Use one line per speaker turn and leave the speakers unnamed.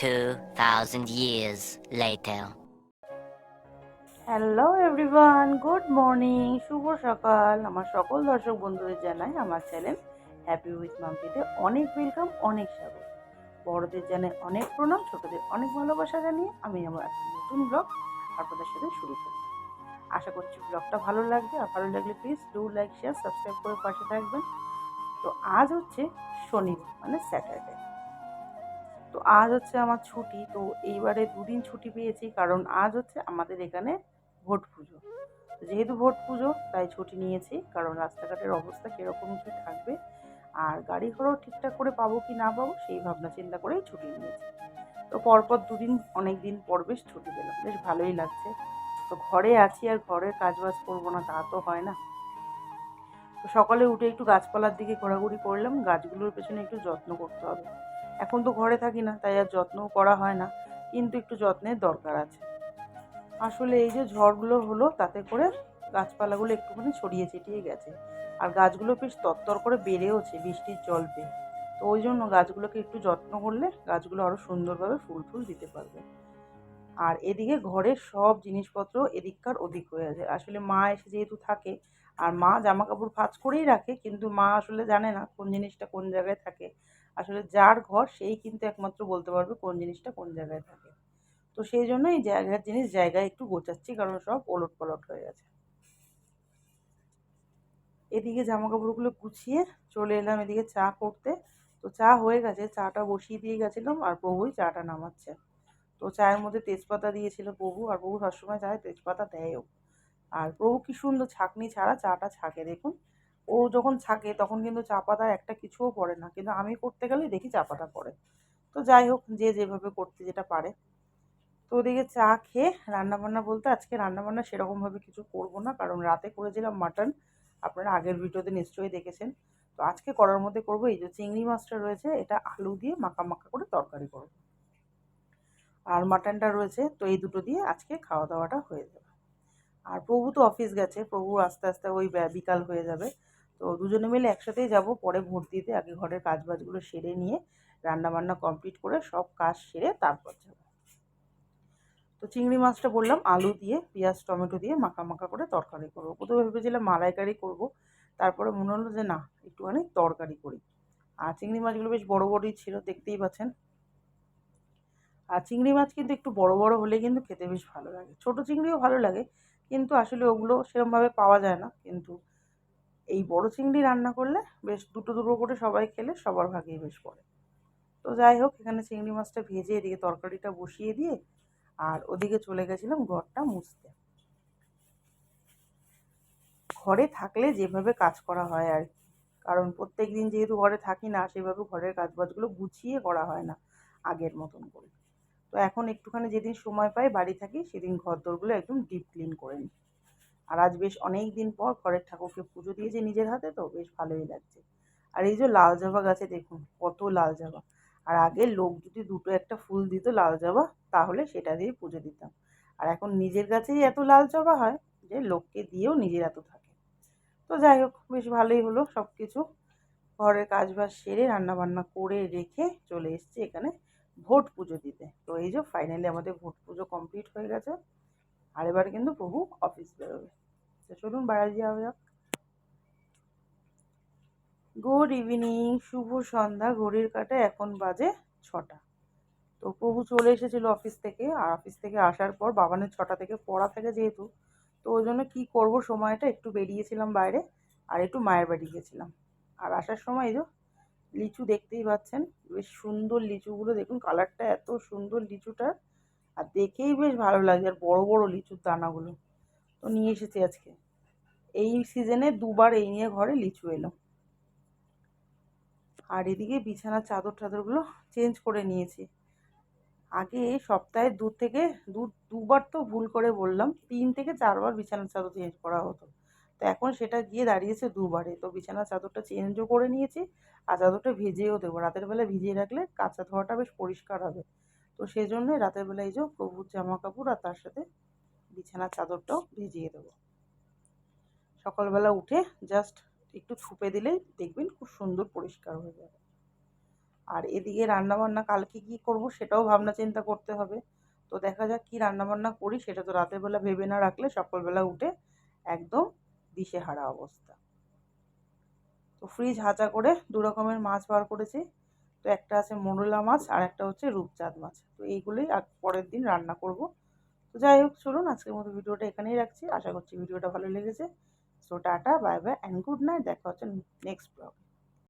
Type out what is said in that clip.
2,000 years later.
Hello everyone good morning শুভ সকাল। আমার সকল দর্শক বন্ধুদের জানাই আমার চ্যানেল হ্যাপি উইথ মাম্পিতে অনেক ওয়েলকাম অনেক স্বাগত। বড়দের জানাই অনেক প্রণাম ছোটদের অনেক ভালোবাসা জানিয়ে আমি আমার নতুন ব্লগ আপনাদের সাথে শুরু করি আশা করছি ব্লগটা ভালো লাগবে। আর ভালো লাগলে please do like share subscribe করে পাশে থাকবেন। তো আজ হচ্ছে শনিবার মানে স্যাটারডে তো আজ হচ্ছে আমার ছুটি, তো এইবারে দুদিন ছুটি পেয়েছি কারণ আজ হচ্ছে আমাদের এখানে ভোট পুজো। যেহেতু ভোট পুজো, তাই ছুটি নিয়েছি কারণ রাস্তাঘাটের অবস্থা কীরকম কী থাকবে আর গাড়ি ঘোড়াও ঠিকঠাক করে পাবো কি না পাবো সেই ভাবনা চিন্তা করেই ছুটি নিয়েছি। তো পরপর দুদিন, অনেক দিন পর বেশ ছুটি পেলাম, বেশ ভালোই লাগছে। তো ঘরে আছি আর ঘরের কাজবাজ করব না, তা তো হয় না। তো সকালে উঠে একটু গাছপালার দিকে ঘোরাঘুরি করলাম, গাছগুলোর পেছনে একটু যত্ন করতে হবে। এখন তো ঘরে থাকি না, তাই আর যত্নও করা হয় না, কিন্তু একটু যত্নের দরকার আছে। আসলে এই যে ঝড়গুলো হলো, তাতে করে গাছপালাগুলো একটুখানি ছড়িয়ে ছিটিয়ে গেছে, আর গাছগুলো বেশ তরতর করে বেড়েওছে, বৃষ্টির জল পেয়ে। তো ওই জন্য গাছগুলোকে একটু যত্ন করলে গাছগুলো আরও সুন্দরভাবে ফুল ফুল দিতে পারবে। আর এদিকে ঘরের সব জিনিসপত্র এদিককার ওদিক হয়ে আছে আসলে মা এসে যেহেতু থাকে, আর মা জামা কাপড় ভাঁজ করেই রাখে, কিন্তু মা আসলে জানে না কোন জিনিসটা কোন জায়গায় থাকে। আসলে যার ঘর সেই কিন্তু একমাত্র বলতে পারবে কোন জিনিসটা কোন জায়গায় থাকে। তো সেই জন্য এই জায়গার জিনিস জায়গায় একটু গোছাচ্ছি, কারণ সব ওলট পালট হয়ে গেছে। এদিকে জামা কাপড়গুলো গুছিয়ে চলে এলাম এদিকে চা করতে। তো চা হয়ে গেছে, চাটা বসিয়ে দিয়ে গেছিলাম আর প্রভুই চাটা নামাচ্ছে। তো চায়ের মধ্যে তেজপাতা দিয়েছিল প্রভু, আর প্রভু সবসময় চায় তেজপাতা দেয়ও। আর প্রভু কি সুন্দর ছাকনি ছাড়া চাটা ছাকে, দেখুন। ও যখন থাকে তখন কিন্তু চা পাতার একটা কিছুও পড়ে না। কিন্তু আমি করতে গেলে দেখি চা পাতা পড়ে। তো যাই হোক, যে যেভাবে করতে যেটা পারে। তো ওদিকে চা খেয়ে রান্নাবান্না বলতে আজকে রান্নাবান্না সেরকমভাবে কিছু করব না। কারণ রাতে করেছিলাম মাটন। আপনারা আগের ভিডিওতে নিশ্চয়ই দেখেছেন। তো আজকে করার মধ্যে করব এই যে চিংড়ি মাছটা রয়েছে, এটা আলু দিয়ে মাখা মাখা করে তরকারি করব। আর মাটনটা রয়েছে, তো এই দুটো দিয়ে আজকে খাওয়া দাওয়াটা হয়ে যাবে। আর প্রভু তো অফিস গেছে, প্রভু আস্তে আস্তে ওই বিকাল হয়ে যাবে। তো দুজনে মিলে একসাথেই যাব। পরে ভোট দিতে আগে ঘরের কাজ বাজগুলো সেরে নিয়ে রান্না বান্না কমপ্লিট করে সব কাজ সেরে তারপর যাব। তো চিংড়ি মাছটা বললাম, আলু দিয়ে, পেঁয়াজ, টমেটো দিয়ে মাখা মাখা করে তরকারি করব। প্রথমে ভেবেছিলাম মালাইকারি করব, তারপরে মনে হলো যে না, একটুখানি তরকারি করি। আর চিংড়ি মাছগুলো বেশ বড় বড়ই ছিল, দেখতেই পাচ্ছেন। আর চিংড়ি মাছ কিন্তু একটু বড় বড় হলে কিন্তু খেতে বেশ ভালো লাগে। ছোট চিংড়িও ভালো লাগে, কিন্তু আসলে ওগুলো সেরকমভাবে পাওয়া যায় না। কিন্তু এই বড় চিংড়ি রান্না করলে বেশ দুটো দুটো করে সবাই খেলে সবার ভাগেই বেশ পড়ে। তো যাই হোক, এখানে চিংড়ি মাছটা ভেজে এদিকে তরকারিটা বসিয়ে দিয়ে আর ওদিকে চলে গেছিলাম ঘরটা মুছতে। ঘরে থাকলে যেভাবে কাজ করা হয় আর কি, কারণ প্রত্যেক দিন যেহেতু ঘরে থাকি না, সেভাবে ঘরের কাজবাজগুলো গুছিয়ে করা হয় না আগের মতন করে। তো এখন একটুখানি যেদিন সময় পাই বাড়ি থাকি, সেদিন ঘর দোরগুলো একদম ডিপ ক্লিন করে নিই। আর আজ বেশ অনেক দিন পর ঘরের ঠাকুরকে পুজো দিয়েছে নিজের হাতে তো, বেশ ভালোই লাগছে। আর এই যে লাল জবা গাছে দেখুন কত লাল জবা। আর আগে লোক যদি দুটো একটা ফুল দিত লাল জবা, তাহলে সেটা দিয়ে পুজো দিতাম। আর এখন নিজের কাছেই এত লাল জবা হয় যে লোককে দিয়েও নিজের এত থাকে। তো যাই হোক, বেশ ভালোই হলো সব কিছু ঘরের কাজ বাজ সেরে রান্নাবান্না করে রেখে চলে এসেছি এখানে ভোট পুজো দিতে। তো এই যে ফাইনালি আমাদের ভোট পুজো কমপ্লিট হয়ে গেছে। আর এবার কিন্তু প্রভু অফিস বেরোবে। তো চলুন বাইরে যাওয়া যাক। গুড ইভিনিং শুভ সন্ধ্যা, ঘড়ির কাটে, এখন বাজে ছটা। তো প্রভু চলে এসেছিল অফিস থেকে, আর অফিস থেকে আসার পর বাবানের ছটা থেকে পড়া থাকে যেহেতু, তো ওই জন্য কী করব, সময়টা একটু বেরিয়েছিলাম বাইরে, আর একটু মায়ের বাড়ি গেছিলাম। আর আসার সময় এই যে লিচু দেখতেই পাচ্ছেন, বেশ সুন্দর লিচুগুলো, দেখুন কালারটা এত সুন্দর লিচুটার। আর দেখেই বেশ ভালো লাগছে, আর বড় বড় লিচুর দানাগুলো। তো নিয়ে এসেছি আজকে। এই সিজনে দুবার এই নিয়ে ঘরে লিচু এলো। আর এদিকে বিছানার চাদর টাদরগুলো চেঞ্জ করে নিয়েছি। আগে সপ্তাহে দু থেকে, দু, দুবার তো ভুল করে বললাম, তিন থেকে চারবার বিছানার চাদর চেঞ্জ করা হতো। তো এখন সেটা গিয়ে দাঁড়িয়েছে দুবারে। তো বিছানার চাদরটা চেঞ্জও করে নিয়েছি, আর চাদরটা ভিজিয়েও দেবো। রাতের বেলা ভিজিয়ে রাখলে কাঁচা ধোয়াটা বেশ পরিষ্কার হবে। তো সেই জন্যই রাতের বেলা এই যে প্রভুর জামা কাপড় আর তার সাথে বিছানার চাদরটাও ভিজিয়ে দেবো। সকালবেলা উঠে জাস্ট একটু ছুপে দিলেই দেখবেন খুব সুন্দর পরিষ্কার হয়ে যাবে। আর এদিকে রান্নাবান্না কালকে কি করব সেটাও ভাবনা চিন্তা করতে হবে। তো দেখা যাক কি রান্নাবান্না করি সেটা তো রাতের বেলা ভেবে না রাখলে সকালবেলা উঠে একদম দিশেহারা অবস্থা। তো ফ্রিজ হাঁচা করে দু রকমের মাছ বার করেছি। তো একটা আছে মোরলা মাছ আর একটা হচ্ছে রূপচাঁদ মাছ। তো এইগুলোই পরের দিন রান্না করব। তো যাই হোক, চলুন আজকের মতো ভিডিওটা এখানেই রাখছি। আশা করছি ভিডিওটা ভালো লেগেছে। So tata bye bye and good night দেখা হচ্ছে নেক্সট ব্লগে